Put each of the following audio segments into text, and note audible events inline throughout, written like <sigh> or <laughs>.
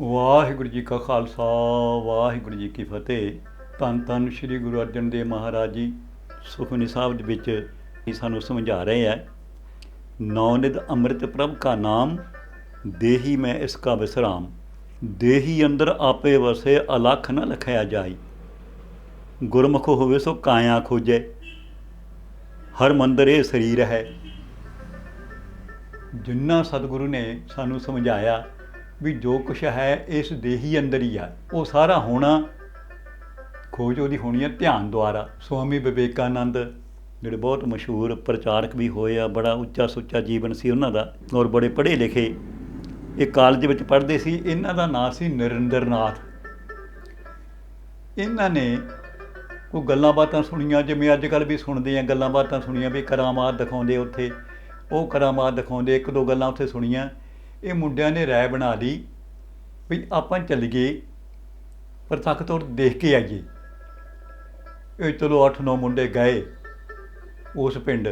ਵਾਹਿਗੁਰੂ ਜੀ ਕਾ ਖਾਲਸਾ, ਵਾਹਿਗੁਰੂ ਜੀ ਕੀ ਫਤਿਹ। ਧੰਨ ਧੰਨ ਸ੍ਰੀ ਗੁਰੂ ਅਰਜਨ ਦੇਵ ਮਹਾਰਾਜ ਜੀ, ਸੁਖਮਨੀ ਸਾਹਿਬ ਦੇ ਵਿੱਚ ਇਹ ਸਾਨੂੰ ਸਮਝਾ ਰਹੇ ਹੈ, ਨੌਨਿਧ ਅੰਮ੍ਰਿਤ ਪ੍ਰਭ ਕਾ ਨਾਮ, ਦੇਹੀ ਮੈਂ ਇਸ ਕਾ ਵਿਸਰਾਮ। ਦੇਹੀ ਅੰਦਰ ਆਪੇ ਵਸੇ, ਅਲਖ ਨ ਲਖਿਆ ਜਾਈ। ਗੁਰਮੁਖ ਹੋਵੇ ਸੋ ਕਾਇਆ ਖੋਜੈ, ਹਰ ਮੰਦਰ ਇਹ ਸਰੀਰ ਹੈ। ਜਿੰਨਾ ਸਤਿਗੁਰੂ ਨੇ ਸਾਨੂੰ ਸਮਝਾਇਆ ਵੀ ਜੋ ਕੁਛ ਹੈ ਇਸ ਦੇਹੀ ਅੰਦਰ ਹੀ ਆ। ਉਹ ਸਾਰਾ ਹੋਣਾ ਖੋਜ ਉਹਦੀ ਹੋਣੀ ਹੈ ਧਿਆਨ ਦੁਆਰਾ। ਸਵਾਮੀ ਵਿਵੇਕਾਨੰਦ, ਜਿਹੜੇ ਬਹੁਤ ਮਸ਼ਹੂਰ ਪ੍ਰਚਾਰਕ ਵੀ ਹੋਏ ਆ, ਬੜਾ ਉੱਚਾ ਸੁੱਚਾ ਜੀਵਨ ਸੀ ਉਹਨਾਂ ਦਾ ਔਰ ਬੜੇ ਪੜ੍ਹੇ ਲਿਖੇ। ਇਹ ਕਾਲਜ ਵਿੱਚ ਪੜ੍ਹਦੇ ਸੀ, ਇਹਨਾਂ ਦਾ ਨਾਂ ਸੀ ਨਰਿੰਦਰਨਾਥ। ਇਹਨਾਂ ਨੇ ਉਹ ਗੱਲਾਂ ਬਾਤਾਂ ਸੁਣੀਆਂ, ਜਿਵੇਂ ਅੱਜ ਕੱਲ੍ਹ ਵੀ ਸੁਣਦੇ ਆ, ਗੱਲਾਂ ਬਾਤਾਂ ਸੁਣੀਆਂ ਵੀ ਕਰਾਮਾਤ ਦਿਖਾਉਂਦੇ ਉੱਥੇ। ਉਹ ਕਰਾਮਾਤ ਦਿਖਾਉਂਦੇ ਇੱਕ ਦੋ ਗੱਲਾਂ ਉੱਥੇ ਸੁਣੀਆਂ। ਇਹ ਮੁੰਡਿਆਂ ਨੇ ਰਾਏ ਬਣਾ ਲਈ ਵੀ ਆਪਾਂ ਚੱਲੀਏ ਪ੍ਰਤੱਖ ਤੌਰ ਦੇਖ ਕੇ ਆਈਏ। ਇਹ ਚਲੋ 8-9 ਮੁੰਡੇ ਗਏ ਉਸ ਪਿੰਡ।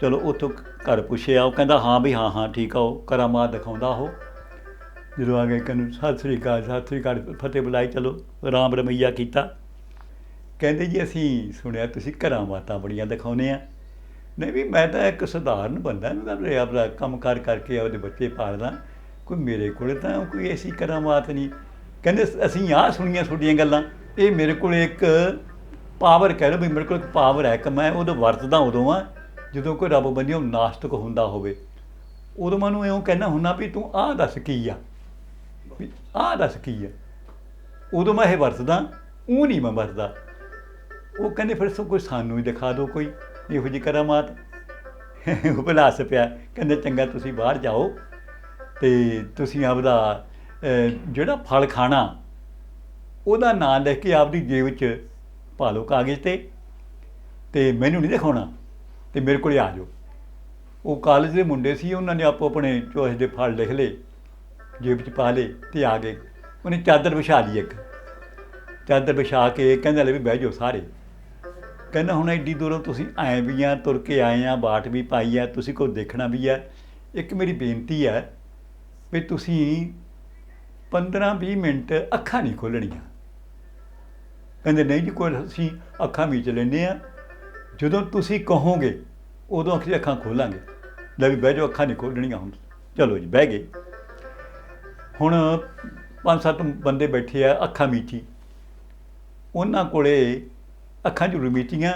ਚਲੋ ਉੱਥੋਂ ਘਰ ਪੁੱਛਿਆ, ਉਹ ਕਹਿੰਦਾ, ਹਾਂ ਵੀ ਹਾਂ ਹਾਂ, ਠੀਕ ਆ, ਉਹ ਕਰਾਮਾਤ ਦਿਖਾਉਂਦਾ ਉਹ। ਜਦੋਂ ਆ ਗਏ ਕਹਿੰਦੇ, ਸਤਿ ਸ੍ਰੀ ਅਕਾਲ, ਸਤਿ ਸ੍ਰੀ ਅਕਾਲ, ਫਤਿਹ ਬੁਲਾਈ, ਚਲੋ, ਰਾਮ ਰਮਈਆ ਕੀਤਾ। ਕਹਿੰਦੇ ਜੀ, ਅਸੀਂ ਸੁਣਿਆ, ਤੁਸੀਂ ਘਰਾਂ ਬਾਤਾਂ ਬੜੀਆਂ ਦਿਖਾਉਂਦੇ ਆ। ਨਹੀਂ ਵੀ ਮੈਂ ਤਾਂ ਇੱਕ ਸਧਾਰਨ ਬੰਦਾ, ਮੈਂ ਤਾਂ ਆਪਣਾ ਕੰਮ ਕਾਰ ਕਰਕੇ ਆਪਦੇ ਬੱਚੇ ਪਾਲਦਾ। ਕੋਈ ਮੇਰੇ ਕੋਲੇ ਤਾਂ ਕੋਈ ਐਸੀ ਕਰਾਮਾਤ ਨਹੀਂ। ਕਹਿੰਦੇ ਅਸੀਂ ਆਹ ਸੁਣੀਆਂ ਤੁਹਾਡੀਆਂ ਗੱਲਾਂ। ਇਹ ਮੇਰੇ ਕੋਲ ਇੱਕ ਪਾਵਰ ਕਹਿ ਲਓ ਵੀ ਮੇਰੇ ਕੋਲ ਇੱਕ ਪਾਵਰ ਹੈ ਕਿ ਮੈਂ ਉਦੋਂ ਵਰਤਦਾ ਉਦੋਂ ਆ, ਜਦੋਂ ਕੋਈ ਰੱਬ ਬੰਦਿਓ ਨਾਸਤਕ ਹੁੰਦਾ ਹੋਵੇ। ਉਦੋਂ ਮੈਨੂੰ ਇਉਂ ਕਹਿਣਾ ਹੁੰਦਾ ਵੀ ਤੂੰ ਆਹ ਦੱਸ ਕੀ ਆ? ਵੀ ਆਹ ਦੱਸ ਕੀ ਆ? ਉਦੋਂ ਮੈਂ ਇਹ ਵਰਤਦਾ ਉਹ ਨਹੀਂ ਮੈਂ ਵਰਤਦਾ। ਉਹ ਕਹਿੰਦੇ ਫਿਰ ਸੋ ਕੋਈ ਸਾਨੂੰ ਹੀ ਦਿਖਾ ਦਿਓ ਕੋਈ। ਇਹੋ ਜਿਹੀ ਕਰਾਮਾਤ। ਉਹ ਬਲਾਸ ਪਿਆ। ਕਹਿੰਦੇ, ਚੰਗਾ, ਤੁਸੀਂ ਬਾਹਰ ਜਾਓ ਤੇ ਤੁਸੀਂ ਆਪਦਾ ਜਿਹੜਾ ਫਲ ਖਾਣਾ, ਉਹਦਾ ਨਾਂ ਲਿਖ ਕੇ ਆਪਦੀ ਜੇਬ 'ਚ ਪਾ ਲਓ ਕਾਗਜ਼ ਤੇ ਤੇ ਮੈਨੂੰ ਨਹੀਂ ਦਿਖਾਉਣਾ ਤੇ ਮੇਰੇ ਕੋਲੇ ਆ ਜਾਓ। ਉਹ ਕਾਲਜ ਦੇ ਮੁੰਡੇ ਸੀ, ਉਹਨਾਂ ਨੇ ਆਪੋ ਆਪਣੇ ਚੋਇਸ ਦੇ ਫਲ ਲਿਖ ਲਏ, ਜੇਬ 'ਚ ਪਾ ਲਏ ਤੇ ਆ ਗਏ। ਉਹਨੇ ਚਾਦਰ ਵਿਛਾ ਲਈ ਇੱਕ। ਚਾਦਰ ਵਿਛਾ ਕੇ ਕਹਿੰਦਾ, ਲੈ ਵੀ ਬਹਿ ਜਾਓ ਸਾਰੇ। ਕਹਿੰਦਾ ਹੁਣ ਐਡੀ ਦੂਰੋਂ ਤੁਸੀਂ ਆਏ ਵੀ ਆ, ਤੁਰ ਕੇ ਆਏ ਆ, ਬਾਟ ਵੀ ਪਾਈ ਆ, ਤੁਸੀਂ ਕੋਈ ਦੇਖਣਾ ਵੀ ਆ। ਇੱਕ ਮੇਰੀ ਬੇਨਤੀ ਹੈ ਵੀ ਤੁਸੀਂ 15-20 ਮਿੰਟ ਅੱਖਾਂ ਨਹੀਂ ਖੋਲਣੀਆਂ ਕਹਿੰਦੇ ਨਹੀਂ ਜੀ, ਕੋਈ ਅਸੀਂ ਅੱਖਾਂ ਮੀਚ ਲੈਂਦੇ ਆ। ਜਦੋਂ ਤੁਸੀਂ ਕਹੋਗੇ, ਉਦੋਂ ਅਸੀਂ ਅੱਖਾਂ ਖੋਲਾਂਗੇ। ਲੈ ਵੀ ਬਹਿ ਜਾਓ, ਅੱਖਾਂ ਨਹੀਂ ਖੋਲਣੀਆਂ ਹੁਣ। ਚਲੋ ਜੀ, ਬਹਿ ਗਏ। ਹੁਣ ਪੰਜ ਸੱਤ ਬੰਦੇ ਬੈਠੇ ਆ, ਅੱਖਾਂ ਮੀਚੀ। ਉਹਨਾਂ ਕੋਲੇ ਅੱਖਾਂ ਜ਼ਰੂਰ ਮੀਚੀਆਂ,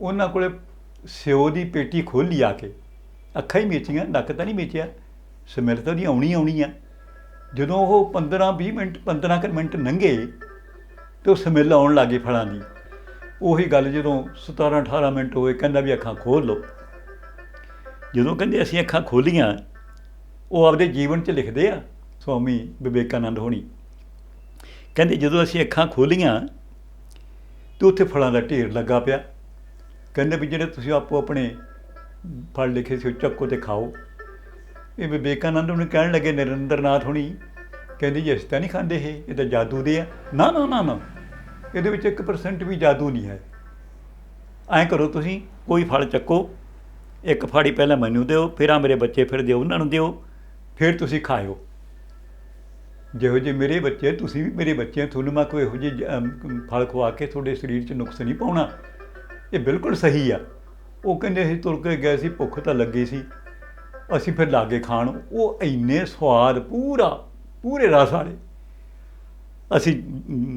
ਉਹਨਾਂ ਕੋਲੇ ਸਿਓ ਦੀ ਪੇਟੀ ਖੋਲੀ ਆ ਕੇ। ਅੱਖਾਂ ਹੀ ਮੀਚੀਆਂ, ਨੱਕ ਤਾਂ ਨਹੀਂ ਮੀਚਿਆ। ਸਮੈਲ ਤਾਂ ਉਹਦੀ ਆਉਣੀ ਆਉਣੀ ਆ। ਜਦੋਂ ਉਹ 15 20 ਮਿੰਟ 15 ਕੁ ਮਿੰਟ ਲੰਘੇ ਤੇ ਉਹ ਸਮੈਲ ਆਉਣ ਲੱਗੇ ਫਲਾਂ ਦੀ। ਉਹੀ ਗੱਲ ਜਦੋਂ 17 18 ਮਿੰਟ ਹੋਏ, ਕਹਿੰਦਾ ਵੀ ਅੱਖਾਂ ਖੋਲ ਲਓ। ਜਦੋਂ ਕਹਿੰਦੇ ਅਸੀਂ ਅੱਖਾਂ ਖੋਲੀਆਂ ਉਹ ਆਪਦੇ ਜੀਵਨ 'ਚ ਲਿਖਦੇ ਆ, ਸਵਾਮੀ ਵਿਵੇਕਾਨੰਦ ਹੋਣੀ। ਕਹਿੰਦੇ ਜਦੋਂ ਅਸੀਂ ਅੱਖਾਂ ਖੋਲੀਆਂ ਤੇ ਉੱਥੇ ਫਲਾਂ ਦਾ ਢੇਰ ਲੱਗਾ ਪਿਆ। ਕਹਿੰਦੇ ਵੀ ਜਿਹੜੇ ਤੁਸੀਂ ਆਪੋ ਆਪਣੇ ਫਲ ਲਿਖੇ ਸੀ ਉਹ ਚੱਕੋ ਤੇ ਖਾਓ। ਇਹ ਵਿਵੇਕਾਨੰਦ ਨੂੰ ਕਹਿਣ ਲੱਗੇ, ਨਰਿੰਦਰਨਾਥ ਹੁਣੀ। ਕਹਿੰਦੇ ਜੀ ਅਸੀਂ ਤਾਂ ਨਹੀਂ ਖਾਂਦੇ ਇਹ ਇਹ ਤਾਂ ਜਾਦੂ ਦੇ ਆ। ਨਾ ਨਾ ਨਾ ਨਾ, ਇਹਦੇ ਵਿੱਚ 1% ਵੀ ਜਾਦੂ ਨਹੀਂ ਹੈ। ਐਂ ਕਰੋ ਤੁਸੀਂ, ਕੋਈ ਫਲ ਚੱਕੋ, ਇੱਕ ਫਾੜੀ ਪਹਿਲਾਂ ਮੈਨੂੰ ਦਿਓ, ਫਿਰ ਆ ਮੇਰੇ ਬੱਚੇ ਫਿਰ ਦਿਓ, ਉਹਨਾਂ ਨੂੰ ਦਿਓ, ਫਿਰ ਤੁਸੀਂ ਖਾਇਓ। ਜਿਹੋ ਜਿਹੇ ਮੇਰੇ ਬੱਚੇ, ਤੁਸੀਂ ਵੀ ਮੇਰੇ ਬੱਚੇ ਤੁਹਾਨੂੰ ਮੈਂ ਕੋਈ ਇਹੋ ਜਿਹੇ ਫਲ ਖਵਾ ਕੇ ਤੁਹਾਡੇ ਸਰੀਰ 'ਚ ਨੁਕਸ ਨਹੀਂ ਪਾਉਣਾ। ਇਹ ਬਿਲਕੁਲ ਸਹੀ ਆ। ਉਹ ਕਹਿੰਦੇ ਅਸੀਂ ਤੁਰ ਕੇ ਗਏ ਸੀ, ਭੁੱਖ ਤਾਂ ਲੱਗੀ ਸੀ। ਅਸੀਂ ਫਿਰ ਲਾਗੇ ਖਾਣ, ਉਹ ਇੰਨੇ ਸਵਾਦ, ਪੂਰਾ, ਪੂਰੇ ਰਸ ਵਾਲੇ। ਅਸੀਂ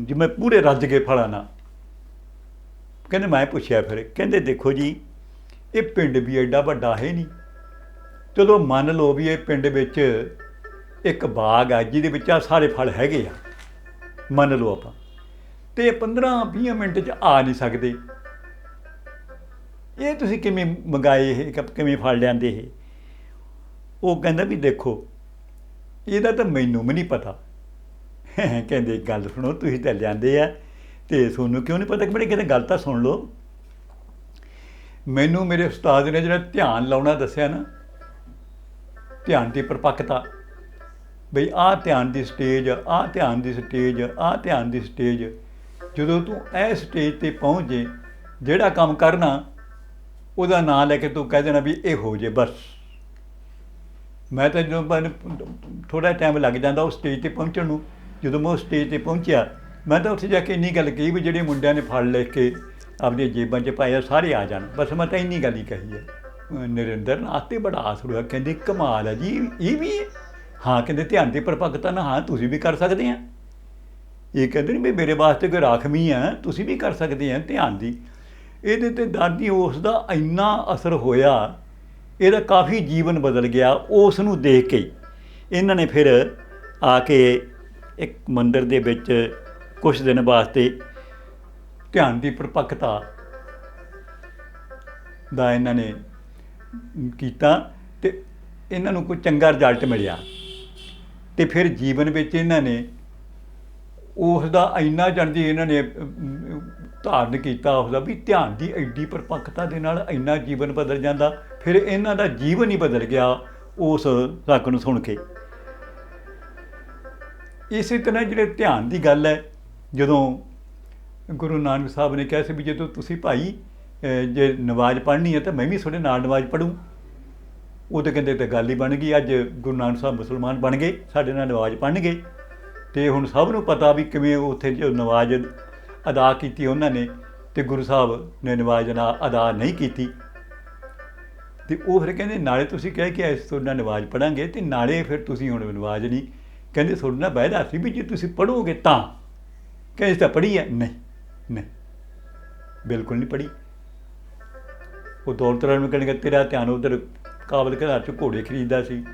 ਜਿਵੇਂ ਪੂਰੇ ਰੱਜ ਗਏ ਫਲਾਂ ਨਾਲ, ਕਹਿੰਦੇ ਮੈਂ ਪੁੱਛਿਆ ਫਿਰ, ਕਹਿੰਦੇ ਦੇਖੋ ਜੀ, ਇਹ ਪਿੰਡ ਵੀ ਐਡਾ ਵੱਡਾ ਹੈ ਨਹੀਂ। ਚਲੋ ਮੰਨ ਲਓ ਵੀ ਇਹ ਪਿੰਡ ਵਿੱਚ ਇੱਕ ਬਾਗ ਆ ਜਿਹਦੇ ਵਿੱਚ ਆ ਸਾਰੇ ਫਲ ਹੈਗੇ ਆ। ਮੰਨ ਲਓ ਆਪਾਂ। ਤੇ 15-20 ਮਿੰਟ 'ਚ ਆ ਨਹੀਂ ਸਕਦੇ। ਇਹ ਤੁਸੀਂ ਕਿਵੇਂ ਮੰਗਾਏ ਇਹ? ਕਿਵੇਂ ਫਲ ਲਿਆਂਦੇ ਇਹ? ਉਹ ਕਹਿੰਦਾ ਵੀ ਦੇਖੋ, ਇਹਦਾ ਤਾਂ ਮੈਨੂੰ ਵੀ ਨਹੀਂ ਪਤਾ। <laughs> ਕਹਿੰਦੇ ਗੱਲ ਸੁਣੋ, ਤੁਸੀਂ ਤਾਂ ਲਿਆਂਦੇ ਆ ਤੇ ਤੁਹਾਨੂੰ ਕਿਉਂ ਨਹੀਂ ਪਤਾ? ਕਿ ਬੜੇ ਕਹਿੰਦੇ ਗੱਲ ਤਾਂ ਸੁਣ ਲਓ। ਮੈਨੂੰ ਮੇਰੇ ਉਸਤਾਦ ਨੇ ਜਿਹੜਾ ਧਿਆਨ ਲਾਉਣਾ ਦੱਸਿਆ ਨਾ, ਧਿਆਨ ਦੀ ਪਰਪੱਕਤਾ। ਬਈ ਆਹ ਧਿਆਨ ਦੀ ਸਟੇਜ ਆਹ ਧਿਆਨ ਦੀ ਸਟੇਜ ਆਹ ਧਿਆਨ ਦੀ ਸਟੇਜ। ਜਦੋਂ ਤੂੰ ਇਹ ਸਟੇਜ ਤੇ ਪਹੁੰਚ ਜੇ ਜਿਹੜਾ ਕੰਮ ਕਰਨਾ, ਉਹਦਾ ਨਾਂ ਲੈ ਕੇ ਤੂੰ ਕਹਿ ਦੇਣਾ ਵੀ ਇਹ ਹੋ ਜੇ, ਬਸ। ਮੈਂ ਤਾਂ ਜਦੋਂ ਮੈਨੂੰ ਥੋੜਾ ਟਾਈਮ ਲੱਗ ਜਾਂਦਾ ਉਸ ਸਟੇਜ ਤੇ ਪਹੁੰਚਣ ਨੂੰ, ਜਦੋਂ ਮੈਂ ਉਸ ਸਟੇਜ ਤੇ ਪਹੁੰਚਿਆ, ਮੈਂ ਤਾਂ ਉੱਥੇ ਜਾ ਕੇ ਇੰਨੀ ਗੱਲ ਕਹੀ ਵੀ ਜਿਹੜੇ ਮੁੰਡਿਆਂ ਨੇ ਫੜ ਲੈ ਕੇ ਆਪਣੀਆਂ ਜੇਬਾਂ 'ਚ ਪਾਇਆ, ਸਾਰੇ ਆ ਜਾਣ। ਬਸ ਮੈਂ ਤਾਂ ਇੰਨੀ ਗੱਲ ਹੀ ਕਹੀ ਹੈ। ਨਰਿੰਦਰ ਨਾਥ ਤੇ ਬੜਾ ਆਸ ਹੋਇਆ ਕਹਿੰਦੇ ਕਮਾਲ ਹੈ ਜੀ, ਇਹ ਵੀ ਹਾਂ, ਕਹਿੰਦੇ ਧਿਆਨ ਦੀ ਪਰਪੱਕਤਾ ਨਾ ਹਾਂ, ਤੁਸੀਂ ਵੀ ਕਰ ਸਕਦੇ ਆ। ਇਹ ਕਹਿੰਦੇ ਨਹੀਂ ਵੀ ਮੇਰੇ ਵਾਸਤੇ ਕੋਈ ਰਾਖਵੀਂ ਆ, ਤੁਸੀਂ ਵੀ ਕਰ ਸਕਦੇ ਆ ਧਿਆਨ ਦੀ। ਇਹਦੇ ਤੇ ਦਾਦੀ ਉਸ ਦਾ ਇੰਨਾ ਅਸਰ ਹੋਇਆ, ਇਹਦਾ ਕਾਫੀ ਜੀਵਨ ਬਦਲ ਗਿਆ, ਉਸ ਨੂੰ ਦੇਖ ਕੇ ਇਹਨਾਂ ਨੇ ਫਿਰ ਆ ਕੇ ਇੱਕ ਮੰਦਿਰ ਦੇ ਵਿੱਚ ਕੁਝ ਦਿਨ ਵਾਸਤੇ ਧਿਆਨ ਦੀ ਪਰਪੱਕਤਾ ਦਾ ਇਹਨਾਂ ਨੇ ਕੀਤਾ ਤੇ ਇਹਨਾਂ ਨੂੰ ਕੋਈ ਚੰਗਾ ਰਿਜ਼ਲਟ ਮਿਲਿਆ। ਤੇ ਫਿਰ ਜੀਵਨ ਵਿੱਚ ਇਹਨਾਂ ਨੇ ਉਸ ਦਾ ਇੰਨਾ ਜਣਦੀ ਇਹਨਾਂ ਨੇ ਧਾਰਨ ਕੀਤਾ ਉਸ ਦਾ ਵੀ ਧਿਆਨ ਦੀ ਐਡੀ ਪਰਪੱਕਤਾ ਦੇ ਨਾਲ ਇੰਨਾ ਜੀਵਨ ਬਦਲ ਜਾਂਦਾ, ਫਿਰ ਇਹਨਾਂ ਦਾ ਜੀਵਨ ਹੀ ਬਦਲ ਗਿਆ ਉਸ ਰੱਖ ਨੂੰ ਸੁਣ ਕੇ। ਇਸੇ ਤਰ੍ਹਾਂ ਜਿਹੜੇ ਧਿਆਨ ਦੀ ਗੱਲ ਹੈ, ਜਦੋਂ ਗੁਰੂ ਨਾਨਕ ਸਾਹਿਬ ਨੇ ਕਿਹਾ ਸੀ ਵੀ ਜਦੋਂ ਤੁਸੀਂ ਭਾਈ ਜੇ ਨਮਾਜ਼ ਪੜ੍ਹਨੀ ਹੈ ਤਾਂ ਮੈਂ ਵੀ ਤੁਹਾਡੇ ਨਾਲ ਨਮਾਜ਼ ਪੜੂੰ ਉਹ ਤਾਂ ਕਹਿੰਦੇ ਤੇ ਗੱਲ ਹੀ ਬਣ ਗਈ, ਅੱਜ ਗੁਰੂ ਨਾਨਕ ਸਾਹਿਬ ਮੁਸਲਮਾਨ ਬਣ ਗਏ, ਸਾਡੇ ਨਾਲ ਨਮਾਜ਼ ਪੜ੍ਹਨਗੇ ਤੇ ਹੁਣ ਸਭ ਨੂੰ ਪਤਾ ਵੀ ਕਿਵੇਂ ਉੱਥੇ ਜੋ ਨਵਾਜ਼ ਅਦਾ ਕੀਤੀ ਉਹਨਾਂ ਨੇ ਤੇ ਗੁਰੂ ਸਾਹਿਬ ਨੇ ਨਵਾਜ਼ ਨਾ ਅਦਾ ਨਹੀਂ ਕੀਤੀ। ਤੇ ਉਹ ਫਿਰ ਕਹਿੰਦੇ, ਨਾਲੇ ਤੁਸੀਂ ਕਹਿ ਕੇ ਇਸ ਤੋਂ ਨਾਲ ਨਮਾਜ਼ ਪੜਾਂਗੇ ਤੇ ਨਾਲੇ ਫਿਰ ਤੁਸੀਂ ਹੁਣ ਨਵਾਜ਼ ਨਹੀਂ। ਕਹਿੰਦੇ, ਤੁਹਾਡੇ ਨਾਲ ਵਾਅਦਾ ਸੀ ਵੀ ਜੇ ਤੁਸੀਂ ਪੜੋਗੇ ਤਾਂ। ਕਹਿੰਦੇ ਤਾਂ ਪੜ੍ਹੀ ਹੈ ਨਹੀਂ ਨਹੀਂ, ਬਿਲਕੁਲ ਨਹੀਂ ਪੜ੍ਹੀ। ਉਹ ਦੌਲਤ ਰਾਮ ਨੂੰ ਕਹਿੰਦੇ ਤੇਰਾ ਧਿਆਨ ਉਧਰ ਕਾਬਲ ਘਰ ਚ ਘੋੜੇ ਖਰੀਦਦਾ ਸੀ।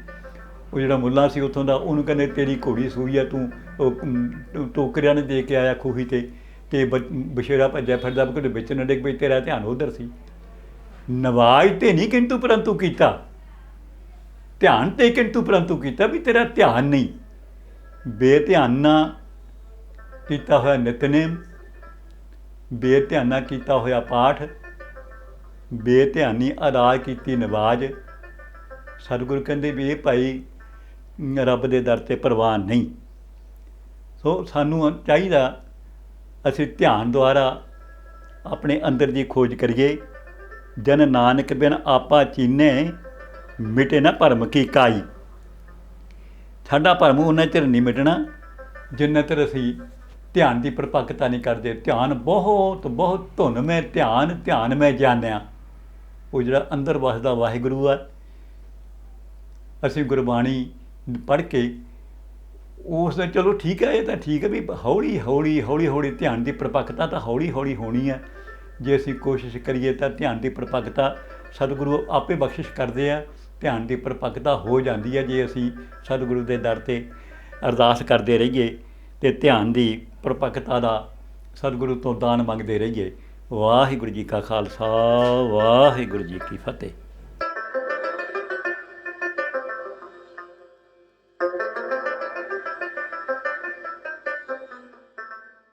ਉਹ ਜਿਹੜਾ ਮੁੱਲਾ ਸੀ ਉੱਥੋਂ ਦਾ, ਉਹਨੂੰ ਕਹਿੰਦੇ, ਤੇਰੀ ਘੋੜੀ ਸੂਈ ਆ, ਤੂੰ, ਉਹ ਟੋਕਰਿਆਂ ਨੇ ਦੇ ਕੇ ਆਇਆ ਖੂਹੀ ਤੇ ਤੇ ਬ- ਬਸ਼ੇਰਾ ਭੱਜਿਆ ਫਿਰਦਾ ਕਿ ਵਿੱਚ ਨਾ ਡਿੱਗ ਪਈ, ਤੇਰਾ ਧਿਆਨ ਉਧਰ ਸੀ। ਨਵਾਜ਼ ਤੇ ਨਹੀਂ ਕਿੰਤੂ ਪਰੰਤੂ ਕੀਤਾ। ਧਿਆਨ ਤੇ ਕਿੰਤੂ ਪਰੰਤੂ ਕੀਤਾ ਵੀ ਤੇਰਾ ਧਿਆਨ ਨਹੀਂ। ਬੇਧਿਆਨਾ ਕੀਤਾ ਹੋਇਆ ਨਿਤਨੇਮ, ਬੇਧਿਆਨਾ ਕੀਤਾ ਹੋਇਆ ਪਾਠ, ਬੇਧਿਆਨੀ ਅਦਾ ਕੀਤੀ ਨਵਾਜ਼। ਸਤਿਗੁਰੂ ਕਹਿੰਦੇ ਵੀ ਇਹ ਭਾਈ ਰੱਬ ਦੇ ਦਰ ਤੇ ਪ੍ਰਵਾਨ ਨਹੀਂ। ਸੋ ਸਾਨੂੰ ਚਾਹੀਦਾ ਅਸੀਂ ਧਿਆਨ ਦੁਆਰਾ ਆਪਣੇ ਅੰਦਰ ਦੀ ਖੋਜ ਕਰੀਏ। ਜਨ ਨਾਨਕ ਬਿਨ ਆਪਾ ਚੀਨੇ, ਮਿਟੇ ਨਾ ਭਰਮ ਕੀ ਕਾਈ। ਸਾਡਾ ਭਰਮ ਉਹਨਾਂ ਚਿਰ ਨਹੀਂ ਮਿਟਣਾ, ਜਿੰਨਾ ਚਿਰ ਅਸੀਂ ਧਿਆਨ ਦੀ ਪਰਪੱਕਤਾ ਨਹੀਂ ਕਰਦੇ। ਧਿਆਨ ਬਹੁਤ ਬਹੁਤ ਧੁਨ ਮੈਂ ਧਿਆਨ ਧਿਆਨ ਮੈਂ ਜਾਣਿਆ। ਉਹ ਜਿਹੜਾ ਅੰਦਰ ਵਸਦਾ ਵਾਹਿਗੁਰੂ ਆ ਅਸੀਂ ਗੁਰਬਾਣੀ ਪੜ੍ਹ ਕੇ ਉਸ ਦਾ ਚਲੋ ਠੀਕ ਹੈ, ਇਹ ਤਾਂ ਠੀਕ ਹੈ ਵੀ ਹੌਲੀ ਹੌਲੀ ਹੌਲੀ ਹੌਲੀ ਧਿਆਨ ਦੀ ਪਰਪੱਕਤਾ ਤਾਂ ਹੌਲੀ ਹੌਲੀ ਹੋਣੀ ਹੈ। ਜੇ ਅਸੀਂ ਕੋਸ਼ਿਸ਼ ਕਰੀਏ ਤਾਂ ਧਿਆਨ ਦੀ ਪਰਪੱਕਤਾ ਸਤਿਗੁਰੂ ਆਪੇ ਬਖਸ਼ਿਸ਼ ਕਰਦੇ ਆ, ਧਿਆਨ ਦੀ ਪਰਪੱਕਤਾ ਹੋ ਜਾਂਦੀ ਹੈ ਜੇ ਅਸੀਂ ਸਤਿਗੁਰੂ ਦੇ ਦਰ ਤੇ ਅਰਦਾਸ ਕਰਦੇ ਰਹੀਏ ਤੇ ਧਿਆਨ ਦੀ ਪਰਪੱਕਤਾ ਦਾ ਸਤਿਗੁਰੂ ਤੋਂ ਦਾਨ ਮੰਗਦੇ ਰਹੀਏ। ਵਾਹਿਗੁਰੂ ਜੀ ਕਾ ਖਾਲਸਾ, ਵਾਹਿਗੁਰੂ ਜੀ ਕੀ ਫਤਿਹ।